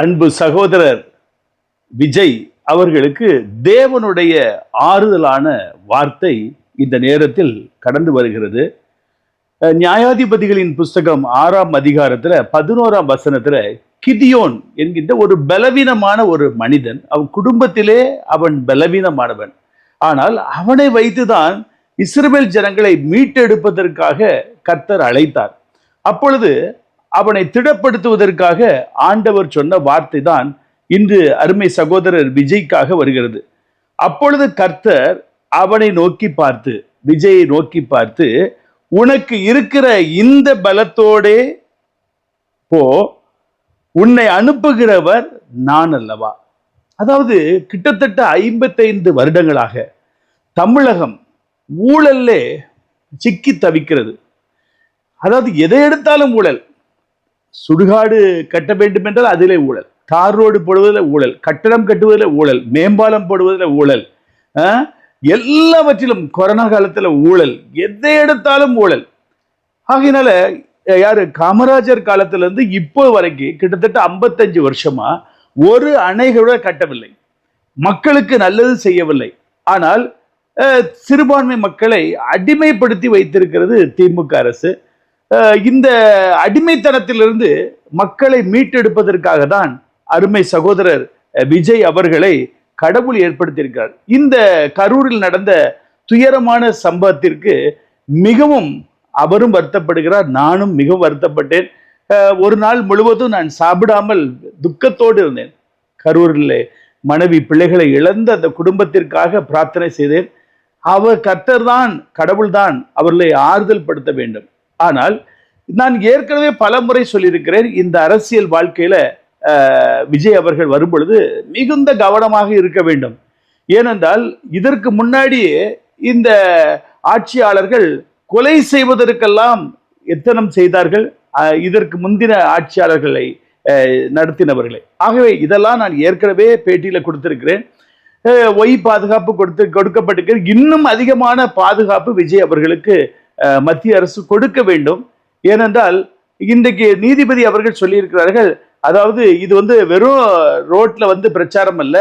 அன்பு சகோதரர் விஜய் அவர்களுக்கு தேவனுடைய ஆறுதலான வார்த்தை இந்த நேரத்தில் கடந்து வருகிறது. நியாயாதிபதிகளின் புஸ்தகம் ஆறாம் அதிகாரத்தில் பதினோராம் வசனத்தில் கிதியோன் என்கின்ற ஒரு பலவீனமான ஒரு மனிதன் அவன் குடும்பத்திலே அவன் பலவீனமானவன். ஆனால் அவனை வைத்துதான் இஸ்ரேல் ஜனங்களை மீட்டெடுப்பதற்காக கர்த்தர் அழைத்தார். அப்பொழுது அவனை திடப்படுத்துவதற்காக ஆண்டவர் சொன்ன வார்த்தை தான் இன்று அருமை சகோதரர் விஜய்க்காக வருகிறது. அப்பொழுது கர்த்தர் அவனை நோக்கி பார்த்து விஜயை நோக்கி பார்த்து உனக்கு இருக்கிற இந்த பலத்தோடே போ உன்னை அனுப்புகிறவர் நான் அல்லவா? அதாவது கிட்டத்தட்ட ஐம்பத்தைந்து வருடங்களாக தமிழகம் ஊழல்லே சிக்கி தவிக்கிறது. அதாவது எதை எடுத்தாலும் ஊழல். சுடுகாடு கட்ட வேண்டும் என்றால் அதிலே ஊழல். தார் ரோடு போடுவதில் ஊழல். கட்டடம் கட்டுவதில் ஊழல். மேம்பாலம் போடுவதில் ஊழல். எல்லாவற்றிலும் கொரோனா காலத்துல ஊழல். எதை எடுத்தாலும் ஊழல். ஆகையினால யாரு? காமராஜர் காலத்துல இருந்து இப்போ வரைக்கும் கிட்டத்தட்ட ஐம்பத்தஞ்சு வருஷமா ஒரு அணைகளோட கட்டவில்லை. மக்களுக்கு நல்லது செய்யவில்லை. ஆனால் சிறுபான்மை மக்களை அடிமைப்படுத்தி வைத்திருக்கிறது திமுக அரசு. இந்த அடிமைத்தனத்திலிருந்து மக்களை மீட்டெடுப்பதற்காக தான் அருமை சகோதரர் விஜய் அவர்களை கடவுள் ஏற்படுத்தியிருக்கிறார். இந்த கரூரில் நடந்த துயரமான சம்பவத்திற்கு மிகவும் அவரும் வருத்தப்படுகிறார் நானும் மிகவும் வருத்தப்பட்டேன். ஒரு நாள் முழுவதும் நான் சாப்பிடாமல் துக்கத்தோடு இருந்தேன். கரூரில் மனைவி பிள்ளைகளை இழந்த அந்த குடும்பத்திற்காக பிரார்த்தனை செய்தேன். அவர் கர்த்தர் தான் கடவுள் தான் அவர்களை ஆறுதல் படுத்த வேண்டும். ஆனால் நான் ஏற்கனவே பல முறை சொல்லியிருக்கிறேன் இந்த அரசியல் வாழ்க்கையில் விஜய் அவர்கள் வரும்பொழுது மிகுந்த கவனமாக இருக்க வேண்டும். ஏனென்றால் இதற்கு முன்னாடியே இந்த ஆட்சியாளர்கள் கொலை செய்வதற்கெல்லாம் எத்தனம் செய்தார்கள்? இதற்கு முந்தின ஆட்சியாளர்களை நடத்தினவர்களை. ஆகவே இதெல்லாம் நான் ஏற்கனவே பேட்டியில் கொடுத்திருக்கிறேன். ஒய் பாதுகாப்பு கொடுத்து கொடுக்கப்பட்டிருக்கிறது இன்னும் அதிகமான பாதுகாப்பு விஜய் அவர்களுக்கு மத்திய அரசு கொடுக்க வேண்டும். ஏனென்றால் இன்றைக்கு நீதிபதி அவர்கள் சொல்லியிருக்கிறார்கள் அதாவது இது வந்து வெறும் ரோட்ல வந்து பிரச்சாரம் அல்ல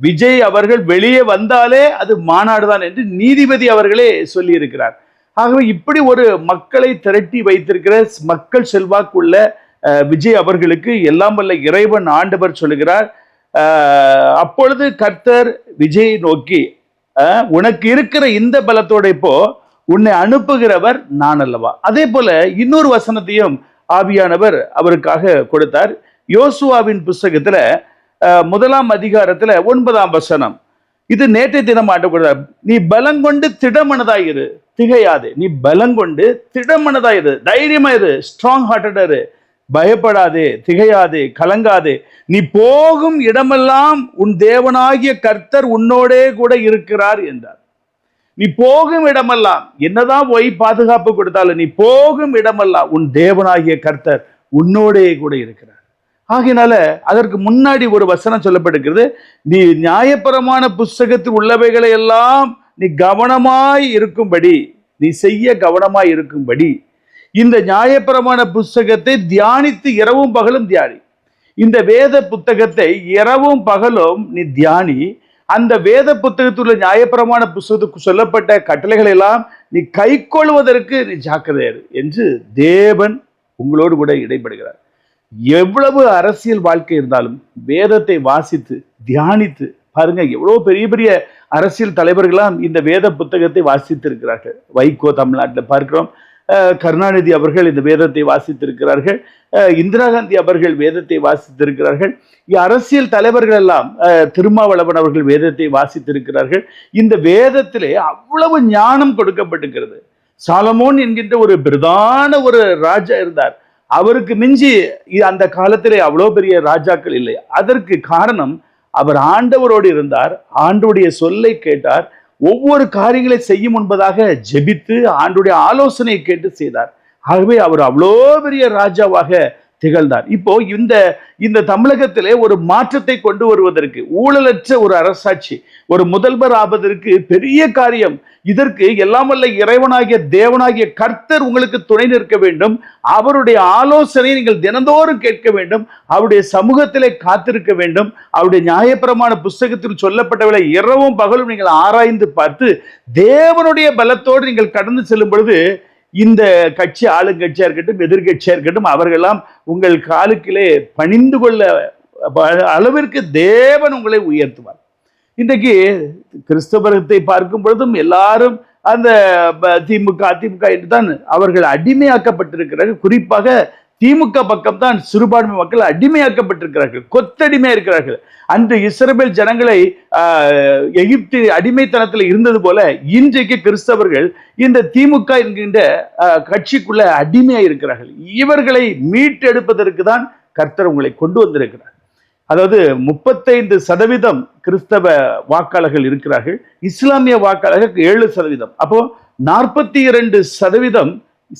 விஜய் அவர்கள் வெளியே வந்தாலே அது மாநாடு தான் என்று நீதிபதி அவர்களே சொல்லியிருக்கிறார். ஆகவே இப்படி ஒரு மக்களை திரட்டி வைத்திருக்கிற மக்கள் செல்வாக்குள்ள விஜய் அவர்களுக்கு எல்லாம் வல்ல இறைவன் ஆண்டவர் சொல்லுகிறார் அப்பொழுது கர்த்தர் விஜயை நோக்கி உனக்கு இருக்கிற இந்த பலத்தோட இப்போ உன்னை அனுப்புகிறவர் நான் அல்லவா அதே போல இன்னொரு வசனத்தையும் ஆவியானவர் அவருக்காக கொடுத்தார். யோசுவாவின் புஸ்தகத்துல முதலாம் அதிகாரத்துல ஒன்பதாம் வசனம். இது நேற்றைய தினம் ஆட்டக்கூடாது நீ பலங்கொண்டு திடமனதாயிரு திகையாது. நீ பலங்கொண்டு திடமனதாயிரு தைரியமா இரு ஸ்ட்ராங் ஹார்ட்டடா இரு. பயப்படாதே திகையாதே கலங்காதே. நீ போகும் இடமெல்லாம் உன் தேவனாகிய கர்த்தர் உன்னோடே கூட இருக்கிறார் என்றார். நீ போகும் இடமெல்லாம் என்னதான் போய் பாதுகாப்பு கொடுத்தாலும் நீ போகும் இடமெல்லாம் உன் தேவனாகிய கர்த்தர் உன்னோடே கூட இருக்கிறார். ஆகினால அதற்கு முன்னாடி ஒரு வசனம் சொல்லப்பட்டிருக்கிறது நீ நியாயபரமான புஸ்தகத்தில் உள்ளவைகளை எல்லாம் நீ கவனமாய் இருக்கும்படி நீ செய்ய கவனமாய் இருக்கும்படி இந்த நியாயபரமான புஸ்தகத்தை தியானித்து இரவும் பகலும் தியானி. இந்த வேத புத்தகத்தை இரவும் பகலும் நீ தியானி. அந்த வேத புத்தகத்தில் உள்ள நியாயப்பிரமாண புஸ்தகத்துக்கு சொல்லப்பட்ட கட்டளைகளை எல்லாம் நீ கைக்கொள்வதற்கு நீ ஜாக்கிரதையர் என்று தேவன் உங்களோடு கூட இடைப்படுகிறார். எவ்வளவு அரசியல் வாழ்க்கை இருந்தாலும் வேதத்தை வாசித்து தியானித்து பாருங்க எவ்வளோ பெரிய பெரிய அரசியல் தலைவர்களாம் இந்த வேத புத்தகத்தை வாசித்து இருக்கிறார்கள் வைகோ தமிழ்நாட்டில் பார்க்கிறோம். கருணாநிதி அவர்கள் இந்த வேதத்தை வாசித்திருக்கிறார்கள். இந்திரா காந்தி அவர்கள் வேதத்தை வாசித்திருக்கிறார்கள். அரசியல் தலைவர்கள் எல்லாம் அஹ் திருமாவளவன் அவர்கள் வேதத்தை வாசித்திருக்கிறார்கள். இந்த வேதத்திலே அவ்வளவு ஞானம் கொடுக்கப்பட்டிருக்கிறது. சாலமோன் என்கின்ற ஒரு பிரதான ஒரு ராஜா இருந்தார். அவருக்கு மிஞ்சி அந்த காலத்திலே அவ்வளோ பெரிய ராஜாக்கள் இல்லை. அதற்கு காரணம் அவர் ஆண்டவரோடு இருந்தார். ஆண்டுடைய சொல்லை கேட்டார். ஒவ்வொரு காரியங்களை செய்யும் என்பதாக ஜெபித்து ஆண்டுடைய ஆலோசனையை கேட்டு செய்தார். ஆகவே அவர் அவ்வளோ பெரிய ராஜாவாக திகழ்ந்தார். இப்போ இந்த இந்த தமிழகத்திலே ஒரு மாற்றத்தை கொண்டு வருவதற்கு ஊழலற்ற ஒரு அரசாட்சி ஒரு முதல்வர் ஆவதற்கு பெரிய காரியம். இதற்கு எல்லாம் வல்ல இறைவனாகிய தேவனாகிய கர்த்தர் உங்களுக்கு துணை நிற்க வேண்டும். அவருடைய ஆலோசனை நீங்கள் தினந்தோறும் கேட்க வேண்டும். அவருடைய சமூகத்திலே காத்திருக்க வேண்டும். அவருடைய நியாயப்பிரமான புஸ்தகத்தில் சொல்லப்பட்டவளை இரவும் பகலும் நீங்கள் ஆராய்ந்து பார்த்து தேவனுடைய பலத்தோடு நீங்கள் கடந்து செல்லும் பொழுது இந்த கட்சி ஆளுங்கட்சியா இருக்கட்டும் எதிர்கட்சியா இருக்கட்டும் அவர்களெல்லாம் உங்கள் காலுக்கிலே பணிந்து கொள்ள அளவிற்கு தேவன் உங்களை உயர்த்துவார். இன்றைக்கு கிறிஸ்தவத்தை பார்க்கும் பொழுதும் எல்லாரும் அந்த திமுக அதிமுக என்று தான் அவர்கள் அடிமையாக்கப்பட்டிருக்கிறார்கள். குறிப்பாக திமுக பக்கம் தான் சிறுபான்மை மக்கள் அடிமையாக்கப்பட்டிருக்கிறார்கள் கொத்தடிமையா இருக்கிறார்கள் அன்று இஸ்ரவேல் ஜனங்களை ஆஹ், எகிப்து அடிமைத்தனத்தில் இருந்தது போல இன்றைக்கு கிறிஸ்தவர்கள் இந்த திமுக என்கின்ற கட்சிக்குள்ள அடிமையா இருக்கிறார்கள் இவர்களை மீட்டெடுப்பதற்கு தான் கர்த்தர் உங்களை கொண்டு வந்திருக்கிறார். அதாவது முப்பத்தைந்து சதவீதம் கிறிஸ்தவ வாக்காளர்கள் இருக்கிறார்கள். இஸ்லாமிய வாக்காளர்கள் ஏழு சதவீதம். அப்போ நாற்பத்தி இரண்டு சதவீதம்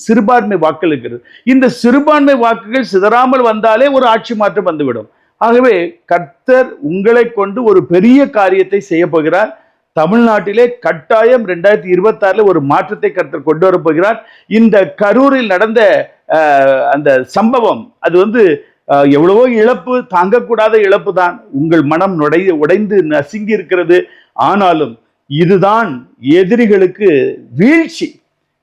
சிறுபான்மை வாக்கள் இருக்கிறது. இந்த சிறுபான்மை வாக்குகள் சிதறாமல் வந்தாலே ஒரு ஆட்சி மாற்றம் வந்துவிடும். ஆகவே கர்த்தர் உங்களை கொண்டு ஒரு பெரிய காரியத்தை செய்ய போகிறார். தமிழ்நாட்டிலே கட்டாயம் ரெண்டாயிரத்தி இருபத்தாறுல ஒரு மாற்றத்தை கர்த்தர் கொண்டு வரப்போகிறார் இந்த கரூரில் நடந்த அந்த சம்பவம் அது வந்து எவ்வளவோ இழப்பு தாங்கக்கூடாத இழப்பு தான். உங்கள் மனம் நுடை உடைந்து நசுங்கி இருக்கிறது. ஆனாலும் இதுதான் எதிரிகளுக்கு வீழ்ச்சி.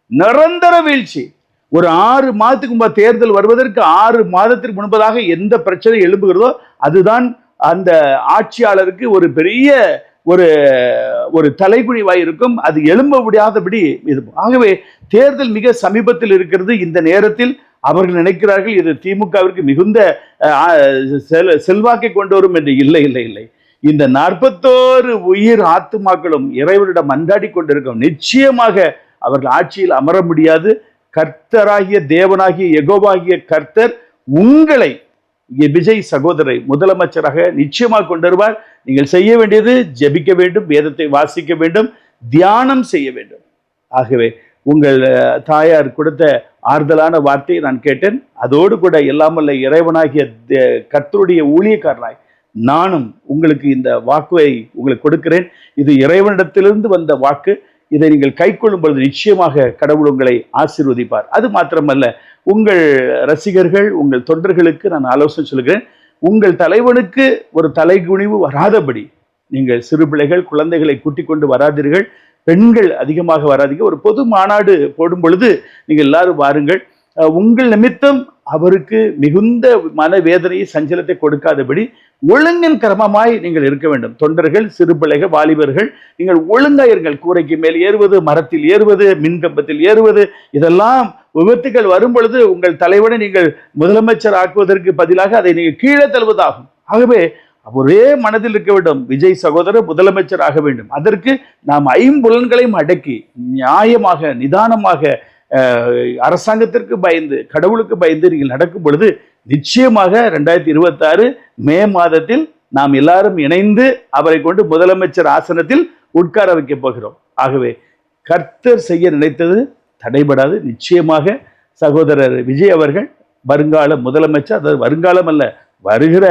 நிரந்தர வீழ்ச்சி. ஒரு ஆறு மாதத்துக்கு முன்பு தேர்தல் வருவதற்கு ஆறு மாதத்திற்கு முன்பதாக எந்த பிரச்சனை எழும்புகிறதோ அதுதான் அந்த ஆட்சியாளருக்கு ஒரு பெரிய ஒரு ஒரு தலைகுனிவாய் இருக்கும். அது எழும்ப முடியாதபடி இது. ஆகவே தேர்தல் மிக சமீபத்தில் இருக்கிறது. இந்த நேரத்தில் அவர்கள் நினைக்கிறார்கள் இது திமுகவிற்கு மிகுந்த செல்- செல்வாக்கை கொண்டு வரும் என்று. இல்லை இல்லை இல்லை. இந்த நாற்பத்தோரு உயிர் ஆத்துமாக்களும் இறைவனிடம் மன்றாடி கொண்டிருக்கும். நிச்சயமாக அவர்கள் ஆட்சியில் அமர முடியாது. கர்த்தராகிய தேவனாகிய எகோவாகிய கர்த்தர் உங்களை இங்கே விஜய் சகோதரை முதலமைச்சராக நிச்சயமாக கொண்டு வருவார் நீங்கள் செய்ய வேண்டியது ஜெபிக்க வேண்டும் வேதத்தை வாசிக்க வேண்டும் தியானம் செய்ய வேண்டும். ஆகவே உங்கள் தாயார் கொடுத்த ஆறுதலான வார்த்தையை நான் கேட்டேன். அதோடு கூட எல்லாமல்ல இறைவனாகிய தே- கர்த்தருடைய ஊழியக்காரனாய் நானும் உங்களுக்கு இந்த வாக்குவை உங்களுக்கு கொடுக்கிறேன். இது இறைவனிடத்திலிருந்து வந்த வாக்கு. இதை நீங்கள் கைக்கொள்ளும் பொழுது நிச்சயமாக கடவுள் உங்களை ஆசீர்வதிப்பார். அது மாத்திரமல்ல உங்கள் ரசிகர்கள் உங்கள் தொண்டர்களுக்கு நான் ஆலோசனை சொல்கிறேன் உங்கள் தலைவனுக்கு ஒரு தலைகுனிவு வராதபடி நீங்கள் சிறு பிள்ளைகள் குழந்தைகளை கூட்டிக் கொண்டு வராதீர்கள் பெண்கள் அதிகமாக வராதீங்க. ஒரு பொது மாநாடு போடும் பொழுது நீங்கள் எல்லாரும் வாருங்கள். உங்கள் நிமித்தம் அவருக்கு மிகுந்த மனவேதனையை சஞ்சலத்தை கொடுக்காதபடி ஒழுங்கின் கிரமமாய் நீங்கள் இருக்க வேண்டும். தொண்டர்கள் சிறுபிள்ளைகள் வாலிபர்கள் நீங்கள் ஒழுங்காயிருங்கள் கூரைக்கு மேல் ஏறுவது மரத்தில் ஏறுவது மின்கம்பத்தில் ஏறுவது இதெல்லாம் விபத்துகள் வரும் பொழுது உங்கள் தலைவனை நீங்கள் முதலமைச்சர் ஆக்குவதற்கு பதிலாக அதை நீங்கள் கீழே தள்ளுவதாகும். ஆகவே ஒரே மனதில் இருக்க வேண்டும். விஜய் சகோதரர் முதலமைச்சர் ஆக வேண்டும். அதற்கு நாம் ஐம்புலன்களையும் அடக்கி நியாயமாக நிதானமாக அரசாங்கத்திற்கு பயந்து கடவுளுக்கு பயந்து நீங்கள் நடக்கும் பொழுது நிச்சயமாக ரெண்டாயிரத்தி இருபத்தாறு மே மாதத்தில் நாம் எல்லாரும் இணைந்து அவரை கொண்டு முதலமைச்சர் ஆசனத்தில் உட்கார வைக்கப் போகிறோம். ஆகவே கர்த்தர் செய்ய நினைத்தது தடைபடாது. நிச்சயமாக சகோதரர் விஜய் அவர்கள் வருங்கால முதலமைச்சர் அதாவது வருங்காலம் அல்ல வருகிற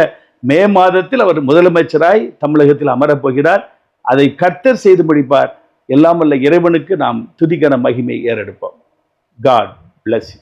மே மாதத்தில் அவர் முதலமைச்சராய் தமிழகத்தில் அமரப்போகிறார் அதை கர்த்தர் செய்து முடிப்பார். எல்லாம் வல்ல இறைவனுக்கு நாம் துதிக்கன மகிமை ஏறெடுப்போம். God bless you